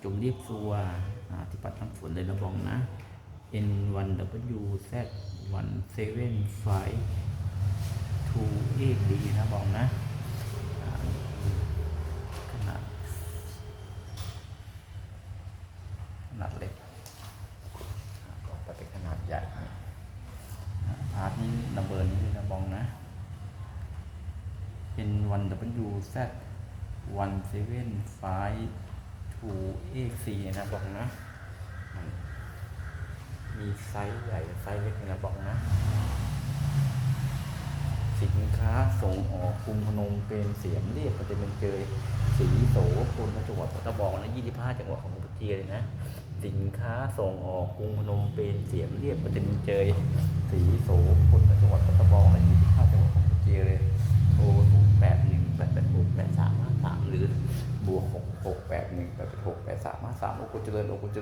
อ่าจงเรียกซัวที่ปัดน้ำฝนเลยระบองนะ N1 W Z 1 7 5 2 8 D นะบองนะขนาดขนาดเล็กอ่าต่อไปเป็นขนาดใหญ่พาร์ทนี้นัมเบอร์นี้นะบองนะ N1WZ175 W Z 1 7 5 2 8 4นะบอกนะ มีไซส์ใหญ่ไซส์เล็กนะบอกนะ สินค้าส่งออกกรุงพนมเป็นเสียมเรียบประเด็นเป็นเกยสีโสพลจังหวัดปัตตาบอกนะ25จังหวัดของกัมพูชีเลยนะ สินค้าส่งออกกรุงพนมเป็นเสียมเรียบประเด็นเป็นเกยสีโสพลจังหวัดปัตตาบอกนะ25 จังหวัดของกัมพูชีเลยโทร0 8 1 8 8 6 บวกหกหรือบวกแปดสามห้าสามโอ้กุเจริญโอ้กูเจริญ